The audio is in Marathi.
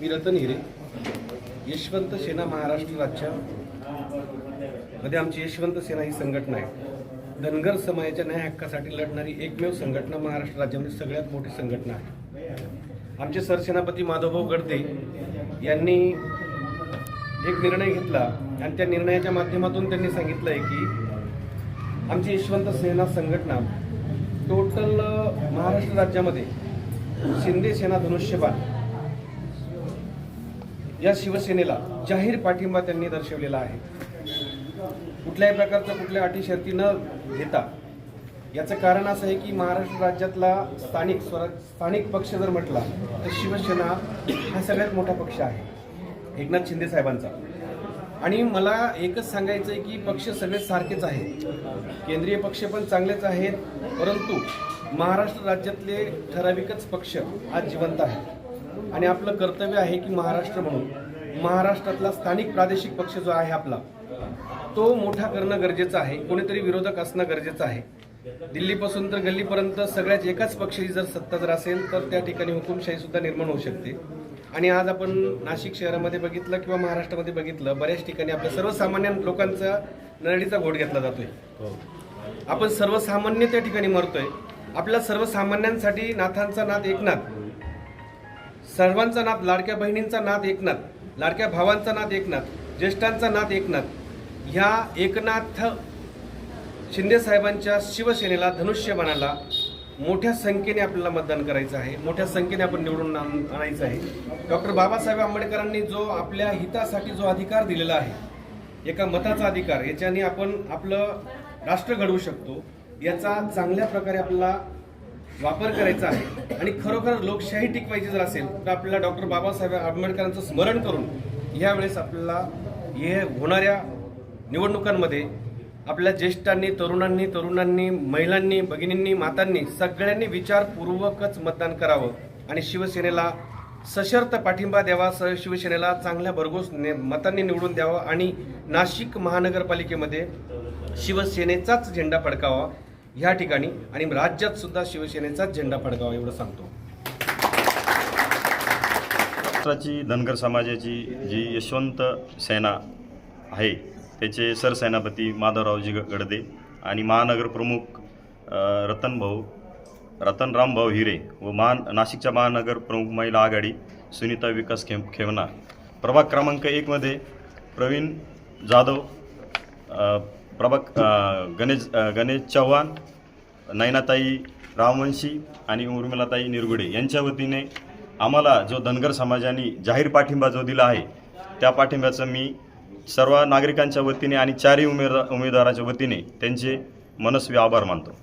मी रतन हिरे यशवंत सेना महाराष्ट्र राज्य. मध्ये आमची यशवंत सेना ही संघटना आहे. धनगर समाजाच्या न्याय हक्कासाठी लढणारी एकमेव संघटना महाराष्ट्र राज्यामध्ये सगळ्यात मोठी संघटना आहे. आमचे सरसेनापती माधवभाऊ गडते यांनी एक निर्णय घेतला आणि त्या निर्णयाच्या माध्यमातून त्यांनी सांगितलं आहे की आमची यशवंत सेना संघटना टोटल महाराष्ट्र राज्यामध्ये शिंदे सेना धनुष्यबाण या शिवसेनेला जाहीर पाठिंबा त्यांनी दर्शवलेला आहे. कुठल्याही प्रकारचा कुठल्या अटी शर्ती न घेता याचं कारण असं आहे की महाराष्ट्र राज्यातला स्थानिक स्वराज स्थानिक पक्ष जर म्हटला तर शिवसेना हा सगळ्यात मोठा पक्ष आहे. एकनाथ शिंदे साहेबांचा. आणि मला एकच सांगायचं आहे की पक्ष सगळे सारखेच आहेत. केंद्रीय पक्ष पण चांगलेच आहेत परंतु महाराष्ट्र राज्यातले ठराविकच पक्ष आज जिवंत आहेत. आणि आपलं कर्तव्य आहे की महाराष्ट्र म्हणून. महाराष्ट्रातला स्थानिक प्रादेशिक पक्ष जो आहे आपला तो मोठा करणं गरजेचं आहे. कोणीतरी विरोधक असणं गरजेचं आहे. दिल्लीपासून तर गल्लीपर्यंत सगळ्याच एकाच पक्षाची जर सत्ता जर असेल तर त्या ठिकाणी हुकुमशाही सुद्धा निर्माण होऊ शकते. आणि आज आपण नाशिक शहरामध्ये बघितलं किंवा महाराष्ट्रामध्ये बघितलं बऱ्याच ठिकाणी आपल्या सर्वसामान्य लोकांचा नरडीचा घोट घेतला जातोय. आपण सर्वसामान्य त्या ठिकाणी मरतोय. आपल्या सर्वसामान्यांसाठी नाथांचा नाथ एकनाथ. सर्वांचा नाद लाडक्या बहिणींचा नाद एकनाथ लाडक्या भावांचा नात एकनाथ ज्येष्ठांचा नात एकनाथ. ह्या एकनाथ शिंदेसाहेबांच्या शिवसेनेला धनुष्यबाणाला मोठ्या संख्येने आपल्याला मतदान करायचं आहे मोठ्या संख्येने आपण निवडून आण- आणायचं आहे. डॉक्टर बाबासाहेब आंबेडकरांनी जो आपल्या हितासाठी जो अधिकार दिलेला आहे एका मताचा अधिकार याच्याने आपण आपलं राष्ट्र घडवू शकतो याचा चांगल्या प्रकारे आपल्याला वापर करायचा आहे. आणि खरोखर लोकशाही टिकवायची जर असेल तर आपल्याला डॉक्टर बाबासाहेब आंबेडकरांचं स्मरण करून यावेळेस आपल्याला हे होणाऱ्या निवडणुकांमध्ये आपल्या ज्येष्ठांनी तरुणांनी तरुणांनी महिलांनी भगिनींनी मातांनी सगळ्यांनी विचारपूर्वकच मतदान करावं. आणि शिवसेनेला सशर्त पाठिंबा द्यावा स शिवसेनेला चांगल्या भरघोस ने मतांनी निवडून द्यावं आणि नाशिक महानगरपालिकेमध्ये शिवसेनेचाच झेंडा फडकावा. ह्या ठिकाणी आणि राज्यात सुद्धा शिवसेनेचाच झेंडा फडकावा एवढं सांगतो. महाराष्ट्राची धनगर समाजाची जी यशवंत सेना आहे त्याचे सरसेनापती माधवरावजी ग- गडदे आणि महानगर प्रमुख रतनभाऊ रतनरामभाऊ हिरे व महान नाशिकच्या महानगर प्रमुख महिला आघाडी सुनीता विकास खेम खेवना प्रभाग क्रमांक एकमध्ये प्रवीण जाधव प्रभाग गणेश गणेश चव्हाण नयनाताई रामवंशी आणि उर्मिलाताई निरगुडे यांच्या वतीने आम्हाला जो धनगर समाजाने जाहीर पाठिंबा जो दिला आहे त्या पाठिंब्याचं मी सर्व नागरिकांच्या वतीने आणि चारही उमेदवार उमेदवाराच्या वतीने त्यांचे मनस्वी आभार मानतो.